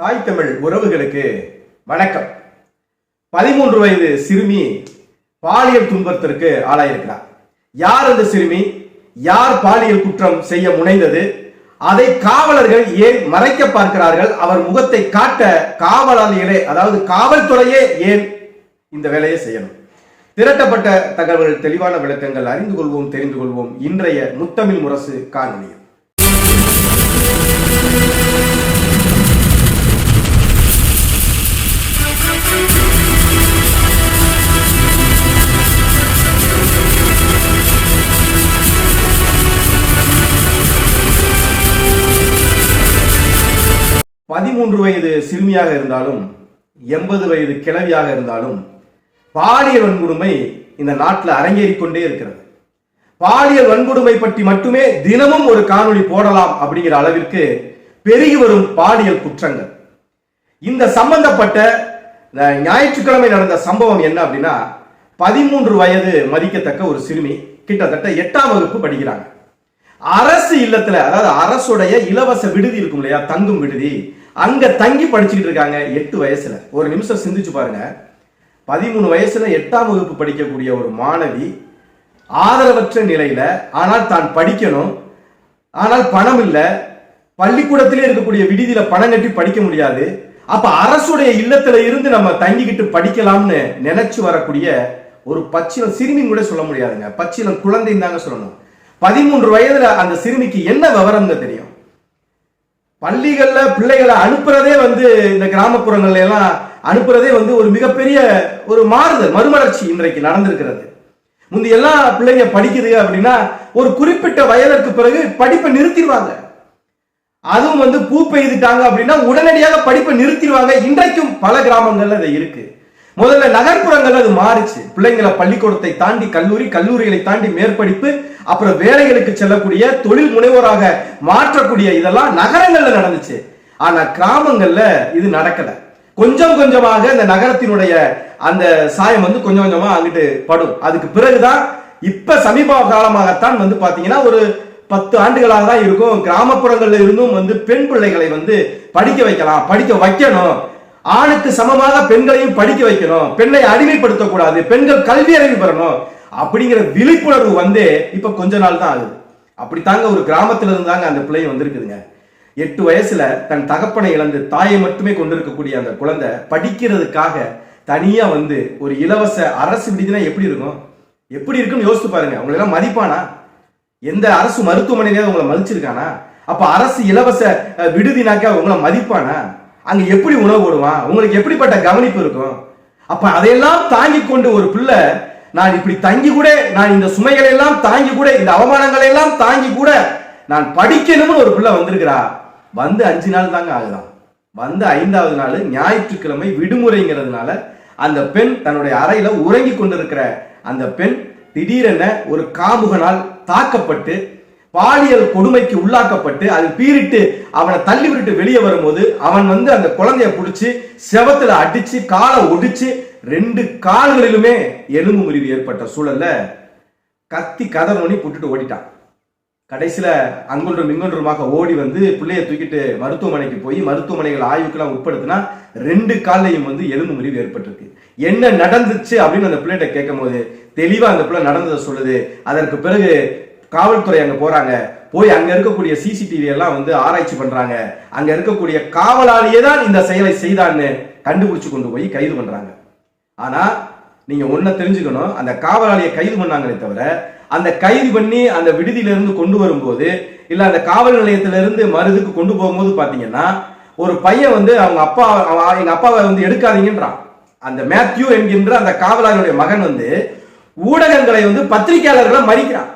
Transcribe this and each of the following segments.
தாய் தமிழ் உறவுகளுக்கு வணக்கம். பதிமூன்று வயது சிறுமி பாலியல் துன்பத்திற்கு ஆளாயிருக்கிறார். யார் அந்த சிறுமி? யார் பாலியல் குற்றம் செய்ய முனைந்தது? அதை காவலர்கள் ஏன் மறைக்க பார்க்கிறார்கள்? அவர் முகத்தை காட்ட காவலாளிகளே அதாவது காவல்துறையே ஏன் இந்த வேலையை செய்யணும்? திரட்டப்பட்ட தகவல்கள் தெளிவான விளக்கங்கள் அறிந்து கொள்வோம் தெரிந்து கொள்வோம். இன்றைய முத்தமிழ் முரசு காணொலியில். பதிமூன்று வயது சிறுமியாக இருந்தாலும் எண்பது வயது கிழவியாக இருந்தாலும் பாலியல் வன்கொடுமை இந்த நாட்டில் அரங்கேறிக் கொண்டே இருக்கிறது. பாலியல் வன்கொடுமை பற்றி மட்டுமே தினமும் ஒரு காணொளி போடலாம் அப்படிங்கிற அளவிற்கு பெருகி வரும் பாலியல் குற்றங்கள். இந்த சம்பந்தப்பட்ட ஞாயிற்றுக்கிழமை நடந்த சம்பவம் என்ன அப்படின்னா பதிமூன்று வயது மதிக்கத்தக்க ஒரு சிறுமி கிட்டத்தட்ட எட்டாம் வகுப்பு படிக்கிறாங்க. அரசு இல்லத்துல அதாவது அரசுடைய இலவச விடுதி இருக்கும் இல்லையா தங்கும் விடுதி அங்க தங்கி படிச்சுக்கிட்டு இருக்காங்க எட்டு வயசுல. ஒரு நிமிஷம் சிந்திச்சு பாருங்க. பதிமூணு வயசுல எட்டாம் வகுப்பு படிக்கக்கூடிய ஒரு மாணவி ஆதரவற்ற நிலையில ஆனால் தான் படிக்கணும் ஆனால் பணம் இல்லை பள்ளிக்கூடத்திலே இருக்கக்கூடிய விடுதியில பணம் கட்டி படிக்க முடியாது. அப்ப அரசுடைய இல்லத்துல இருந்து நம்ம தங்கிக்கிட்டு படிக்கலாம்னு நினைச்சு வரக்கூடிய ஒரு பச்சிலம் சிறுமின்னு கூட சொல்ல முடியாதுங்க. பச்சிலம் குழந்தைன்னு தாங்க சொல்லணும். பதிமூன்று வயதுல அந்த சிறுமிக்கு என்ன விவரம்னு தெரியும்? பள்ளிகள்ல பிள்ளைகளை அனுப்புறதே வந்து இந்த கிராமப்புறங்கள்ல எல்லாம் அனுப்புறதே வந்து ஒரு மிகப்பெரிய ஒரு மாறுதல் மறுமலர்ச்சி இன்றைக்கு நடந்திருக்கிறது. முந்தி எல்லாம் பிள்ளைங்க படிக்குது அப்படின்னா ஒரு குறிப்பிட்ட வயதிற்கு பிறகு படிப்பை நிறுத்திடுவாங்க. அதுவும் வந்து பூ பெய்துட்டாங்க அப்படின்னா உடனடியாக படிப்பை நிறுத்திடுவாங்க. இன்றைக்கும் பல கிராமங்கள்ல அது இருக்கு. முதல்ல நகர்ப்புறங்கள்ல அது மாறுச்சு. பிள்ளைங்களை பள்ளிக்கூடத்தை தாண்டி கல்லூரி கல்லூரிகளை தாண்டி மேற்படிப்பு அப்புறம் வேலைகளுக்கு செல்லக்கூடிய தொழில் முனைவோராக மாற்றக்கூடிய இதெல்லாம் நகரங்கள்ல நடந்துச்சு. ஆனா கிராமங்கள்ல இது நடக்கல. கொஞ்சம் கொஞ்சமாக இந்த நகரத்தினுடைய அந்த சாயம் வந்து கொஞ்சம் கொஞ்சமா அங்கிட்டு படும். அதுக்கு பிறகுதான் இப்ப சமீப காலமாகத்தான் வந்து பாத்தீங்கன்னா ஒரு பத்து ஆண்டுகளாக தான் இருக்கும். கிராமப்புறங்கள்ல இருந்தும் வந்து பெண் பிள்ளைகளை வந்து படிக்க வைக்கலாம் படிக்க வைக்கணும். ஆணுக்கு சமமாக பெண்களையும் படிக்க வைக்கணும். பெண்ணை அடிமைப்படுத்தக்கூடாது. பெண்கள் கல்வி அறிவு பெறணும். அப்படிங்கிற விழிப்புணர்வு வந்து இப்ப கொஞ்ச நாள் தான் ஆகுது. அப்படித்தாங்க ஒரு கிராமத்துல இருந்தாங்க அந்த பிள்ளை வந்திருக்குதுங்க. எட்டு வயசுல தன் தகப்பனை இழந்து தாயை மட்டுமே கொண்டிருக்கக்கூடிய அந்த குழந்தை படிக்கிறதுக்காக தனியா வந்து ஒரு இலவச அரசு விடுதினா எப்படி இருக்கும்? எப்படி இருக்குன்னு யோசித்து பாருங்க. அவங்களெல்லாம் மதிப்பானா? எந்த அரசு மருத்துவமனையிலேயே உங்களை மதிச்சிருக்கானா? அப்ப அரசு இலவச விடுதினாக்கா உங்களை மதிப்பானா? அங்க எப்படி உணவு போடுவான்? உங்களுக்கு எப்படிப்பட்ட கவனிப்பு இருக்கும்? அப்ப அதையெல்லாம் தாங்கி கொண்டு ஒரு பிள்ளை நான் இப்படி தங்கி கூட நான் இந்த சுமைகளை எல்லாம் தாங்கி கூட இந்த அவமானங்களை எல்லாம் தாங்கி கூட நான் படிக்கணும்னு ஒரு பிள்ளை வந்திருக்கிறா. வந்து அஞ்சு நாள் தாங்க ஆகுதான். வந்து ஐந்தாவது நாள் ஞாயிற்றுக்கிழமை விடுமுறைங்கிறதுனால அந்த பெண் தன்னுடைய அறையில உறங்கி கொண்டிருக்கிற அந்த பெண் திடீரென ஒரு காமுகனால் தாக்கப்பட்டு பாலியல் கொடுமைக்கு உள்ளாக்கப்பட்டு அது பீறிட்டு அவனை தள்ளி விட்டு வெளியே வரும்போது அவன் வந்து அந்த குழந்தைய பிடிச்சி செவத்துல அடிச்சு காலை ஒடிச்சு ரெண்டு கால்களிலுமே எலும்பு முறிவு ஏற்பட்ட சூழல்ல கத்தி கதறி புட்டுட்டு ஓடிட்டான் கடைசியில அங்கொன்றும் இங்கொன்றுமாக ஓடி வந்து பிள்ளைய தூக்கிட்டு மருத்துவமனைக்கு போய் மருத்துவமனைகள் ஆய்வுக்கெல்லாம் உட்படுத்தினா ரெண்டு கால்லையும் வந்து எலும்பு முறிவு ஏற்பட்டிருக்கு. என்ன நடந்துச்சு அப்படின்னு அந்த பிள்ளைகிட்ட கேட்கும் போது தெளிவா அந்த பிள்ளை நடந்ததை சொல்லுது. அதற்கு பிறகு காவல்துறை அங்க போறாங்க. போய் அங்க இருக்கக்கூடிய சிசிடிவி எல்லாம் வந்து ஆராய்ச்சி பண்றாங்க. அங்க இருக்கக்கூடிய காவலாளியே தான் இந்த செயலை செய்தான்னு கண்டுபிடிச்சு கொண்டு போய் கைது பண்றாங்க. ஆனா நீங்க ஒன்ன தெரிஞ்சுக்கணும் அந்த காவலாளியை கைது பண்ணாங்களே தவிர அந்த கைது பண்ணி அந்த விடுதியில இருந்து கொண்டு வரும்போது இல்ல அந்த காவல் நிலையத்தில இருந்து மருதுக்கு கொண்டு போகும்போது பாத்தீங்கன்னா ஒரு பையன் வந்து அவங்க அப்பா அவன் எங்க அப்பாவை வந்து எடுக்காதீங்கன்றான். அந்த மேத்யூ என்கின்ற அந்த காவலாளியுடைய மகன் வந்து ஊடகங்களை வந்து பத்திரிகையாளர்களை மறிக்கிறான்.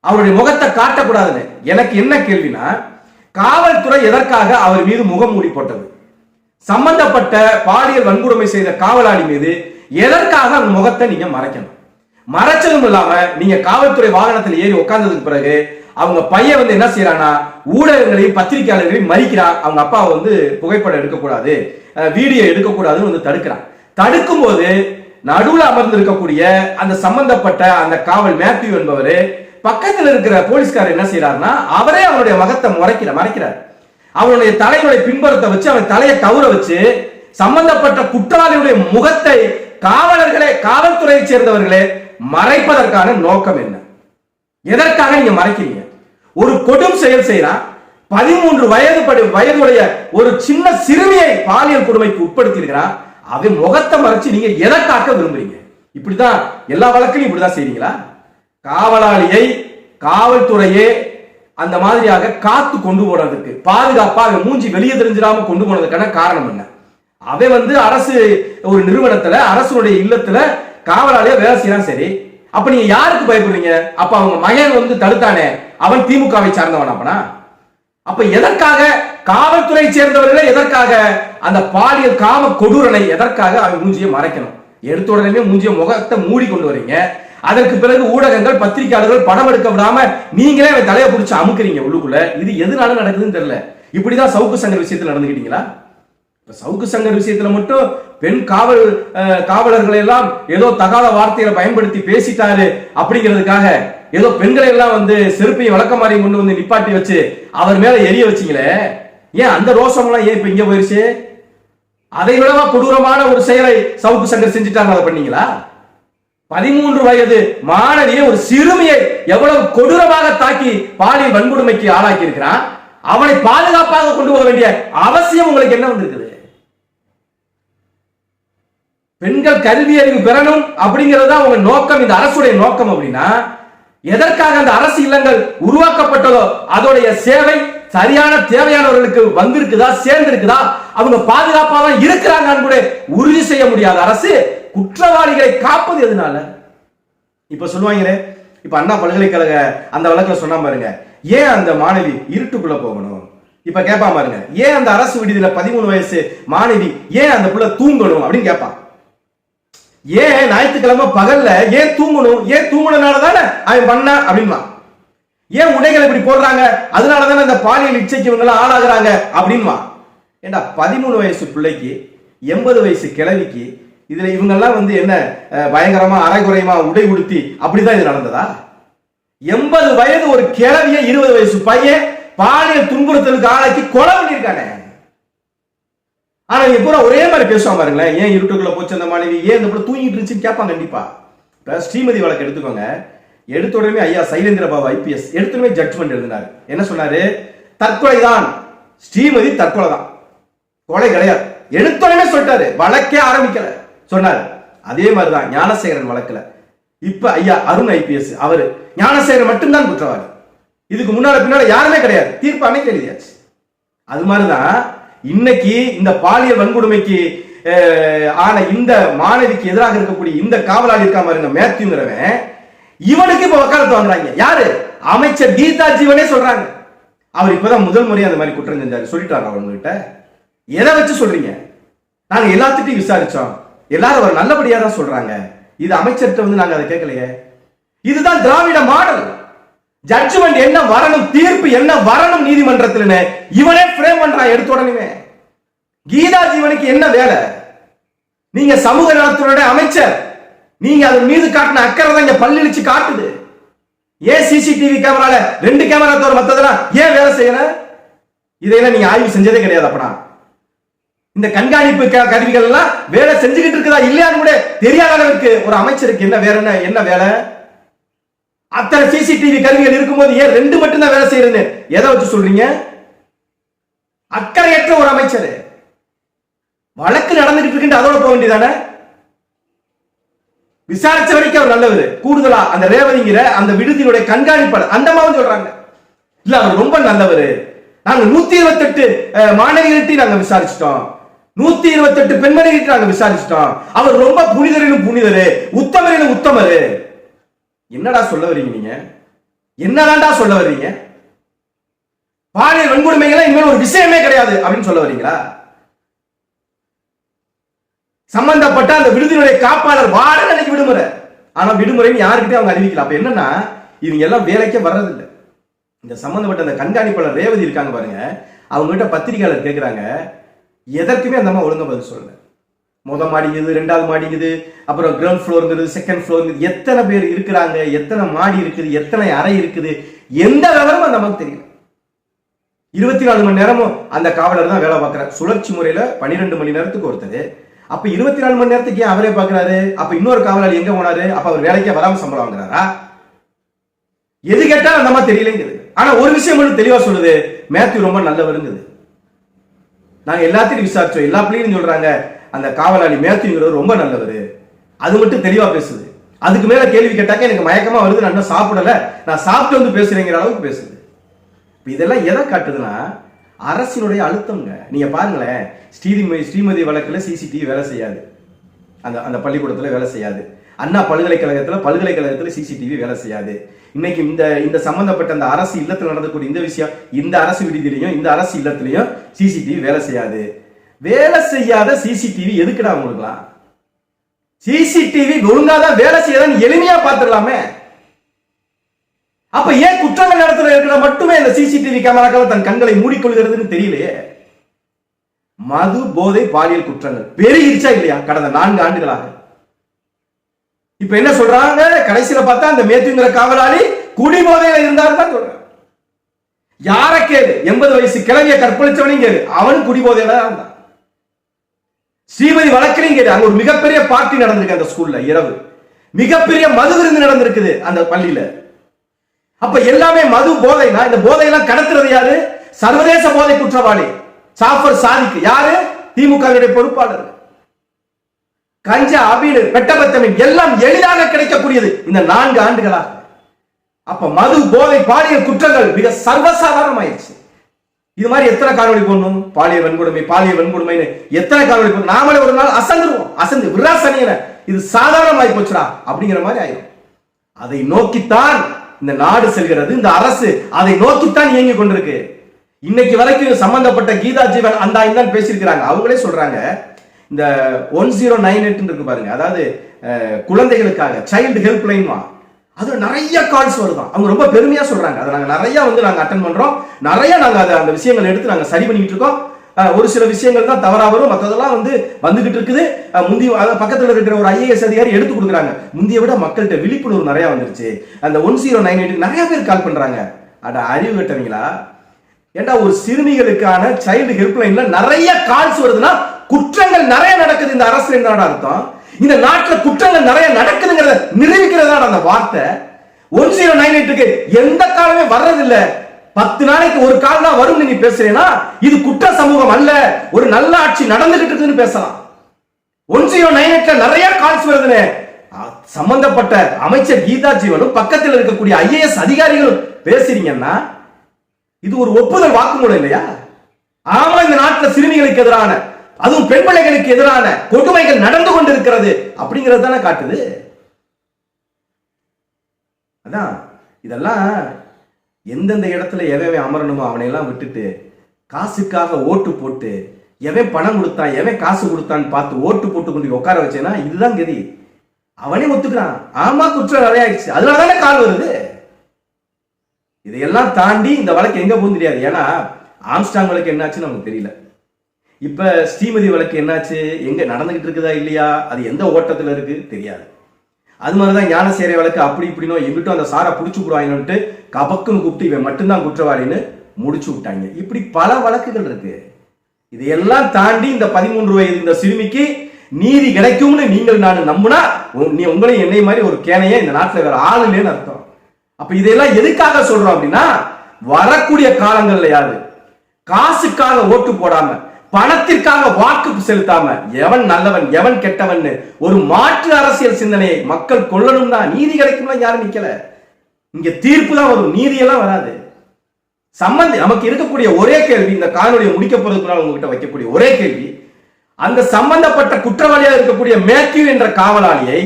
அவருடைய முகத்தை காட்டக்கூடாதுன்னு. எனக்கு என்ன கேள்வினா காவல்துறை எதற்காக அவர் மீது முகமூடி போட்டது? சம்பந்தப்பட்ட பாலியல் வன்கொடுமை செய்த காவலாளி மீது எதற்காக அந்த முகத்தை நீங்க மறைக்கணும்? மறைச்சதும் இல்லாம நீங்க காவல்துறை வாகனத்தில் ஏறி உட்கார்ந்ததுக்கு பிறகு அவங்க பையன் வந்து என்ன செய்யறானா ஊடகங்களையும் பத்திரிகையாளர்களையும் மறிக்கிறான் அவங்க அப்பாவை வந்து புகைப்படம் எடுக்கக்கூடாது அஹ், வீடியோ எடுக்கக்கூடாதுன்னு வந்து தடுக்கிறான். தடுக்கும் போது நடுவுல அமர்ந்து இருக்கக்கூடிய அந்த சம்பந்தப்பட்ட அந்த காவல் மேத்யூ என்பவர் பக்கத்துல இருக்கிற போலீஸ்காரர் என்ன செய்யறாருன்னா அவரே அவருடைய மகத்தை முறைக்கிற மறைக்கிறார். அவனுடைய தலைவனுடைய பின்புறத்தை வச்சு அவன் தலையை கவுர வச்சு சம்பந்தப்பட்ட குற்றவாளியுடைய முகத்தை காவலர்களே காவல்துறையை சேர்ந்தவர்களே மறைப்பதற்கான நோக்கம் என்ன? எதற்காக நீங்க மறைக்கிறீங்க? ஒரு கொடும் செயல் செய்யறான் பதிமூன்று வயது படி வயதுடைய ஒரு சின்ன சிறுமியை பாலியல் கொடுமைக்கு உட்படுத்தி இருக்கிறான் அவன் முகத்தை மறைச்சு நீங்க எதை காக்க விரும்புறீங்க? இப்படிதான் எல்லா வழக்கிலும் இப்படிதான் செய்றீங்களா? காவலாளியை காவல்துறையே அந்த மாதிரியாக காத்து கொண்டு போனதுக்கு பாதுகாப்பா அவன் மூஞ்சி வெளியே தெரிஞ்சிடாம கொண்டு போனதுக்கான காரணம் என்ன? அவன் வந்து அரசு ஒரு நிறுவனத்துல அரசுடைய இல்லத்துல காவலாளியா வேலை செய்யறான் சரி. அப்ப நீங்க யாருக்கு பயப்படுறீங்க? அப்ப அவங்க மகன் வந்து தடுத்தானே அவன் திமுகவை சார்ந்தவன் அப்பனா? அப்ப எதற்காக காவல்துறை சேர்ந்தவர்களே எதற்காக அந்த பாலியல் காம கொடூரனை எதற்காக அவன் மூஞ்சியை மறைக்கணும்? எடுத்த உடனே மூஞ்சிய முகத்தை மூடி கொண்டு வரீங்க. அதற்கு பிறகு ஊடகங்கள் பத்திரிகையாளர்கள் படம் எடுக்க விடாம நீங்களே அவன் தலையை பிடிச்சி அமுக்குறீங்க உள்ளுக்குள்ள. இது எதனால நடக்குதுன்னு தெரியல. இப்படிதான் சவுக்கு சங்கர் விஷயத்துல நடந்துக்கிட்டீங்களா சவுக்கு சங்கர் விஷயத்துல மட்டும் பெண் காவல் காவலர்களை எல்லாம் ஏதோ தகாத வார்த்தைகளை பயன்படுத்தி பேசிட்டாரு அப்படிங்கிறதுக்காக ஏதோ பெண்களை எல்லாம் வந்து செருப்பையும் விளக்கமாரியும் கொண்டு வந்து நிப்பாட்டி வச்சு அவர் மேல எரிய வச்சிங்களே. ஏன் அந்த ரோஷம் எல்லாம் ஏன் இப்ப இங்க போயிருச்சு? அதை விடவா கொடூரமான ஒரு செயலை சவுக்கு சங்கர் செஞ்சுட்டாங்க அதை பண்ணீங்களா? பதிமூன்று வயது மாணவியை ஒரு சிறுமியை எவ்வளவு கொடூரமாக தாக்கி பாலியல் வன்கொடுமைக்கு ஆளாக்கி இருக்கிறான் அவனை பாதுகாப்பாக கொண்டு போக வேண்டிய அவசியம் உங்களுக்கு என்ன வந்திருக்குது? பெண்கள் கல்வி அறிவு பெறணும் அப்படிங்கிறது தான் உங்க நோக்கம் இந்த அரசுடைய நோக்கம் அப்படின்னா எதற்காக அந்த அரசு இல்லங்கள் உருவாக்கப்பட்டதோ அதோடைய சேவை சரியான தேவையானவர்களுக்கு வந்திருக்குதா சேர்ந்திருக்குதா? அவங்க பாதுகாப்பாக இருக்கிறாங்கன்னு கூட உறுதி செய்ய முடியாத அரசு குற்றவாளிகளை காப்பது எதனால? இப்ப சொல்லுவாங்களே இப்ப அண்ணா பல்கலைக்கழக அந்த வழக்கில் சொன்னா பாருங்க ஏன் அந்த மாணவி இருட்டுக்குள்ள போகணும்? இப்ப கேட்பான் பாருங்க ஏன் அந்த அரசு விடுதியில பதிமூணு வயசு மாணவி ஏன் அந்த புள்ள தூங்கணும் அப்படின்னு கேட்பான் ஏன் ஞாயிற்றுக்கிழமை பகல்ல ஏன் தூங்கணும்? ஏன் தூங்குனனால தானே அவன் பண்ண அப்படின்னா ஏன் உடைகள் இப்படி போடுறாங்க? அதனால தானே இந்த பாலியல் இச்சைக்கு இவங்க எல்லாம் ஆளாகிறாங்க அப்படின்மா ஏண்டா பதிமூணு வயசு பிள்ளைக்கு எண்பது வயசு கிழவிக்கு இதுல இவங்கெல்லாம் வந்து என்ன பயங்கரமா அரைகுறையமா உடை உடுத்தி அப்படிதான் இது நடந்ததா? எண்பது வயது ஒரு கிழவிய இருபது வயசு பையன் பாலியல் துன்புறுத்தலுக்கு ஆளாக்கி கொலை பண்ணியிருக்கானே. ஆனா இங்க பூரா ஒரே மாதிரி பேசுவான் பாருங்களேன். ஏன் இருட்டுக்குள்ள போச்சு அந்த மாணவி? ஏன் இந்த படம் தூங்கிட்டு இருந்துச்சுன்னு கேட்பான் கண்டிப்பா. இப்ப ஸ்ரீமதி வழக்கு எடுத்துக்கோங்க. எடுத்த உடனே ஐயா சைலேந்திர பாபு ஐபிஎஸ். எடுத்த உடனே ஜட்ஜ்மெண்ட் எழுதினாரு. என்ன சொன்னாரு? தற்கொலை தான் ஸ்ரீமதி தற்கொலை தான் கொலை கிடையாது. எடுத்த உடனே சொல்லிட்டாரு. வழக்கே ஆரம்பிக்கல. சொன்னார். அதே மாதிரிதான் ஞானசேகரன் வழக்குல. இப்ப ஐயா அருண் ஐபிஎஸ் அவரு ஞானசேகரன் மட்டும்தான் குற்றவாளி. இதுக்கு முன்னால பின்னால யாருமே கிடையாது. தீர்ப்பு அன்னைக்கு எழுதியாச்சு. அது மாதிரிதான் இன்னைக்கு இந்த பாலியல் வன்கொடுமைக்கு ஆன இந்த மாணவிக்கு எதிராக இருக்கக்கூடிய இந்த காவலாளி இருக்கா பாருங்க மேத்யூங்கிறவன் இவனுக்கு இப்ப வக்காலத்து வாங்குறாங்க. யாரு? அமைச்சர் கீதா ஜீவனே சொல்றாங்க. அவர் இப்பதான் முதல் முறை அந்த மாதிரி குற்றம் செஞ்சாரு. சொல்லிட்டாங்க அவங்ககிட்ட எதை வச்சு சொல்றீங்க? நாங்க எல்லாத்துட்டையும் விசாரிச்சோம். எல்லாரும் அவர் நல்லபடியா தான் சொல்றாங்க. இது அமைச்சர்கிட்ட வந்து நாங்க அதை கேட்கலையே. இதுதான் திராவிட மாடல். ஜட்ஜ்மெண்ட் என்ன வரணும் தீர்ப்பு என்ன வரணும் நீதிமன்றத்தில் இவனே ஃப்ரேம் பண்றான் எடுத்த உடனே கீதா ஜீவனுக்கு என்ன வேலை? நீங்க சமூக நலத்துறையுடைய அமைச்சர். நீங்க அதன் மீது காட்டின அக்கறை தான் இங்க பல்லிழிச்சு காட்டுது. ஏன் சிசிடிவி கேமரால ரெண்டு கேமரா தவிர மத்ததெல்லாம் ஏன் வேலை செய்யல? இதையெல்லாம் நீங்க ஆய்வு செஞ்சதே கிடையாது அப்படா இந்த கண்காணிப்பு க- கருவிகள் எல்லாம் வேலை செஞ்சுக்கிட்டு இருக்குதா இல்லையான்னு கூட தெரியாத அளவுக்கு ஒரு அமைச்சருக்கு என்ன வேற என்ன என்ன வேலை? அத்தனை சிசிடிவி கருவிகள் இருக்கும்போது ஏன் ரெண்டு மட்டும்தான் வேலை செய்யறதுன்னு எதை வச்சு சொல்றீங்க? அக்கறையற்ற ஒரு அமைச்சர். வழக்கு நடந்துகிட்டு இருக்கு அதோட போக வேண்டியதானே? விசாரிச்ச வரைக்கும் அவர் நல்லவர். கூடுதலா அந்த ரேவதிங்கிற அந்த விடுதியினுடைய கண்காணிப்பாளர். அந்த மாதிரி சொல்றாங்க. இல்ல அவர் ரொம்ப நல்லவர். நாங்க நூத்தி இருபத்தெட்டு மாணவிகள்ட்டையும் நாங்க விசாரிச்சிட்டோம். நூத்தி இருபத்தெட்டு பெண்மணிகிட்ட நாங்க விசாரிச்சிட்டோம். அவர் ரொம்ப புனிதரிலும் புனிதரு உத்தமரிலும் உத்தமரு. என்னடா சொல்ல வரீங்க நீங்க? என்னதான்டா சொல்ல வர்றீங்க? பாலியல் வன்கொடுமைகள் இனிமேல் ஒரு விஷயமே கிடையாது அப்படின்னு சொல்ல வர்றீங்களா? சம்பந்தப்பட்ட அந்த விடுதியினுடைய காப்பாளர் வார அன்னைக்கு விடுமுறை. ஆனா விடுமுறைன்னு யாருக்கிட்டே அவங்க அறிவிக்கல. அப்ப என்னன்னா இவங்க எல்லாம் வேலைக்கே வர்றதில்லை. இந்த சம்பந்தப்பட்ட அந்த கண்காணிப்பாளர் ரேவதி இருக்காங்க பாருங்க. அவங்க கிட்ட பத்திரிகையாளர் கேட்கிறாங்க எதற்குமே அந்த அம்மா ஒழுங்காக பதில் சொல்லல. முத மாடிங்குது ரெண்டாவது மாடிங்குது அப்புறம் கிரவுண்ட் ஃப்ளோருங்கிறது செகண்ட் ஃப்ளோருங்கிறது எத்தனை பேர் இருக்கிறாங்க எத்தனை மாடி இருக்குது எத்தனை அறை இருக்குது எந்த விவரமும் அந்த அம்மாவுக்கு தெரியல. இருபத்தி நாலு மணி நேரமும் அந்த காவலர் தான் வேலை பார்க்குறாரு. சுழற்சி முறையில் பன்னிரெண்டு மணி நேரத்துக்கு ஒருத்தர். அப்போ இருபத்தி நாலு மணி நேரத்துக்கு ஏன் அவரே பார்க்குறாரு? அப்போ இன்னொரு காவலாளி எங்கே போனாரு? அப்போ அவர் வேலைக்கே வராமல் சம்பளம் வாங்குறாரா? எது கேட்டாலும் அந்த மாதிரி தெரியலங்குது. ஆனால் ஒரு விஷயம் மட்டும் தெளிவாக சொல்லுது. மேத்யூ ரொம்ப நல்லவருங்குது. நாங்கள் எல்லாத்தையும் விசாரிச்சோம். எல்லா பிள்ளைகளும் சொல்றாங்க அந்த காவலாளி மேத்யூங்கிறது ரொம்ப நல்லவர். அது மட்டும் தெளிவா பேசுது. அதுக்கு மேல கேள்வி கேட்டாக்க எனக்கு மயக்கமா வருது நான் இன்னும் சாப்பிடல. நான் சாப்பிட்டு வந்து பேசுறேங்கிற அளவுக்கு பேசுது. இதெல்லாம் எதை காட்டுதுன்னா அரசினுடைய அழுத்தம்ங்க. நீங்க பாருங்களேன் ஸ்ரீமதி ஸ்ரீமதி வழக்கில் சிசிடிவி வேலை செய்யாது. அந்த அந்த பள்ளிக்கூடத்தில் வேலை செய்யாது. அண்ணா பல்கலைக்கழகத்தில் பல்கலைக்கழகத்தில் சிசிடிவி வேலை செய்யாது. இன்னைக்கு இந்த இந்த சம்பந்தப்பட்ட அந்த அரசு இல்லத்துல நடந்தக்கூடிய இந்த விஷயம் இந்த அரசு விடுதியிலையும் இந்த அரசு இல்லத்திலையும் சிசிடிவி வேலை செய்யாது. வேலை செய்யாத சிசிடிவி எதுக்குடா உங்களுக்குலாம் சிசிடிவி ஒழுங்காதான் வேலை செய்யாதான் எளிமையா பார்த்துடலாமே. அப்ப ஏன் குற்றங்கள் நடத்துல இருக்கிற மட்டுமே இந்த சிசிடிவி கேமராக்கள் தன் கண்களை மூடிக்கொள்கிறதுன்னு தெரியலையே? மது போதை பாலியல் குற்றங்கள். பெருகிருச்சா இல்லையா கடந்த நான்கு ஆண்டுகளாக? இப்ப என்ன சொல்றாங்க? கடைசியில பார்த்தா அந்த மேத்யூங்கிற காவலாளி குடிபோதையில இருந்தார் இருந்தாரு தான் சொல்றாங்க யார கேது எண்பது வயசு கிழவிய கற்பழிச்சவனையும் கேது அவன் குடிபோதையில தான் இருந்தான். ஸ்ரீமதி வழக்கிலையும் கேது அங்க ஒரு மிகப்பெரிய பார்ட்டி நடந்திருக்கு அந்த ஸ்கூல்ல இரவு. மிகப்பெரிய மது விருந்து நடந்திருக்குது அந்த பள்ளியில. அப்ப எல்லாமே மது போதைனா இந்த போதையெல்லாம் கடத்துறது யாரு? சர்வதேச போதை குற்றவாளி சாஃபர் சாதிக்கு. யாரு? திமுக பொறுப்பாளர். கஞ்சா அபீடு பெட்டபத்தமின் எல்லாம் எளிதாக கிடைக்கக்கூடியது இந்த நான்கு ஆண்டுகளாக. அப்ப மது போதை பாலியல் குற்றங்கள் மிக சர்வசாதாரணமாயிருச்சு. இது மாதிரி எத்தனை காணொலி போடணும்? பாலியல் வன்கொடுமை பாலியல் வன்கொடுமைன்னு எத்தனை காணொலி போடணும்? நாமளே ஒரு நாள் அசந்துருவோம். அசந்து விராசனியன. இது சாதாரணமாய் போச்சுடா அப்படிங்கிற மாதிரி ஆயிரும். அதை நோக்கித்தான் இந்த நாடு செல்கிறது. இந்த அரசு அதை நோக்கித்தான் இயங்கி கொண்டிருக்கு. இன்னைக்கு வரைக்கும் சம்பந்தப்பட்ட கீதா ஜீவன் அந்த பேசியிருக்கிறாங்க. அவங்களே சொல்றாங்க இந்த ஒன் ஜீரோ நைன் எயிட் இருக்கு பாருங்க அதாவது குழந்தைகளுக்காக சைல்டு ஹெல்ப் லைன் அது நிறைய கால்ஸ் வருதான். அவங்க ரொம்ப பெருமையா சொல்றாங்க. அதை நாங்கள் நிறைய வந்து நாங்கள் அட்டன் பண்றோம். நிறைய நாங்கள் அதை அந்த விஷயங்கள் எடுத்து நாங்கள் சரி பண்ணிட்டு இருக்கோம். ஒரு சில விஷயங்கள் தான் தவறா வரும். மற்றதெல்லாம் வந்து வந்துகிட்டு இருக்குது. முந்தி பக்கத்தில் இருக்கிற ஒரு ஐஏஎஸ் அதிகாரி எடுத்து கொடுக்குறாங்க. முந்தைய விட மக்கள்கிட்ட விழிப்புணர்வு நிறைய வந்துருச்சு. அந்த ஒன் ஜீரோ நைன் எயிட் நிறைய பேர் கால் பண்றாங்க. அட அறிவு கட்டவங்களா ஏண்டா ஒரு சிறுமிகளுக்கான சைல்டு ஹெல்ப்லைன்ல நிறைய கால்ஸ் வருதுன்னா குற்றங்கள் நிறைய நடக்குது. இந்த அரசு என்னடா அர்த்தம்? இந்த நாட்டில் குற்றங்கள் நிறைய நடக்குதுங்கிறத நிரூபிக்கிறதா அந்த வார்த்தை. ஒன் ஜீரோ நைன் எயிட்டுக்கு எந்த காலமே வர்றதில்ல. பத்து நாளைக்கு ஒரு கால் தான் வரும் நீ பேசுறேன்னா இது குற்ற சமூகம் அல்ல. ஒரு நல்ல ஆட்சி நடந்துகிட்டு இருக்குன்னு பேசலாம். ஒன் ஜீரோ நைன் எயிட்ல நிறைய கால்ஸ் வருதுன்னு. சம்பந்தப்பட்ட அமைச்சர் கீதா ஜீவனும் பக்கத்தில் இருக்கக்கூடிய ஐஏஎஸ் அதிகாரிகளும் பேசுறீங்கன்னா இது ஒரு ஒப்புதல் வாக்குமூலம் இல்லையா? ஆமா இந்த நாட்டில் சிறுமிகளுக்கு எதிரான அதுவும் பெண் பிள்ளைகளுக்கு எதிரான கொடுமைகள் நடந்து கொண்டிருக்கிறது அப்படிங்கிறது தானே காட்டுது. அதான் இதெல்லாம் எந்தெந்த இடத்துல எவன் அமரணுமோ அவனையெல்லாம் விட்டுட்டு காசுக்காக ஓட்டு போட்டு எவன் பணம் கொடுத்தான் எவன் காசு கொடுத்தான்னு பார்த்து ஓட்டு போட்டு கொண்டு உட்கார வச்சேன்னா இதுதான் கதி. அவனே ஒத்துக்கிறான். ஆமா குற்றம் நிறைய ஆயிடுச்சு அதனால தானே கால் வருது. இதையெல்லாம் தாண்டி இந்த வழக்கு எங்க போகும் தெரியாது. ஏன்னா ஆம்ஸ்டாங் வழக்கு என்னாச்சுன்னு நமக்கு தெரியல. இப்போ ஸ்ரீமதி வழக்கு என்னாச்சு? எங்கே நடந்துக்கிட்டு இருக்குதா இல்லையா? அது எந்த ஓட்டத்தில் இருக்குது தெரியாது. அது மாதிரி தான் ஞானசேரை வழக்கு அப்படி இப்படினோ எங்கிட்டும் அந்த சாரை பிடிச்சி விடுவாங்கன்னுட்டு கபக்குன்னு கூப்பிட்டு இவன் மட்டும்தான் குற்றவாளின்னு முடிச்சு விட்டாங்க. இப்படி பல வழக்குகள் இருக்கு. இதையெல்லாம் தாண்டி இந்த பதிமூன்று வயது இந்த சிறுமிக்கு நீதி கிடைக்கும்னு நீங்கள் நான் நம்புனா உ- நீ உங்களையும் என்னை மாதிரி ஒரு கேனையே இந்த நாட்டில் வேற ஆள் இல்லைன்னு அர்த்தம். அப்ப இதையெல்லாம் எதுக்காக சொல்றோம் அப்படின்னா வரக்கூடிய காலங்கள்ல யாரு? காசுக்காக ஓட்டு போடாம பணத்திற்காக வாக்கு செலுத்தாம எவன் நல்லவன் எவன் கெட்டவன் ஒரு மாற்று அரசியல் சிந்தனையை மக்கள் கொள்ளணும் தான் நீதி கிடைக்கும்லாம் யாரும் நிக்கல. இங்க தீர்ப்பு தான் வரும் நீதியெல்லாம் வராது. சம்பந்தி நமக்கு இருக்கக்கூடிய ஒரே கேள்வி இந்த காணொலியை முடிக்க போறதுக்கு உங்ககிட்ட வைக்கக்கூடிய ஒரே கேள்வி அந்த சம்பந்தப்பட்ட குற்றவாளியாக இருக்கக்கூடிய மேத்யூ என்ற காவலாளியை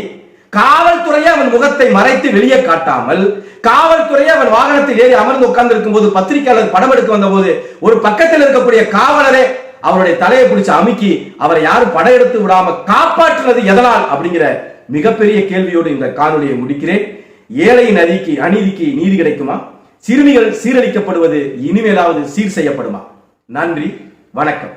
காவல்துறையை அவன் முகத்தை மறைத்து வெளியே காட்டாமல் காவல்துறையை அவன் வாகனத்தில் ஏறி அமர்ந்து உட்கார்ந்து இருக்கும்போது பத்திரிகையாளர் படம் எடுக்க வந்த போது ஒரு பக்கத்தில் இருக்கக்கூடிய காவலரே அவருடைய தலையை பிடிச்சு அமுக்கி அவரை யாரும் படையெடுத்து விடாம காப்பாற்றுனது எதனால் அப்படிங்கிற மிகப்பெரிய கேள்வியோடு இந்த காணொலியை முடிக்கிறேன். ஏழை நதிக்கு அநீதிக்கு நீதி கிடைக்குமா? சிறுமிகள் சீரழிக்கப்படுவது இனிமேலாவது சீர் செய்யப்படுமா? நன்றி வணக்கம்.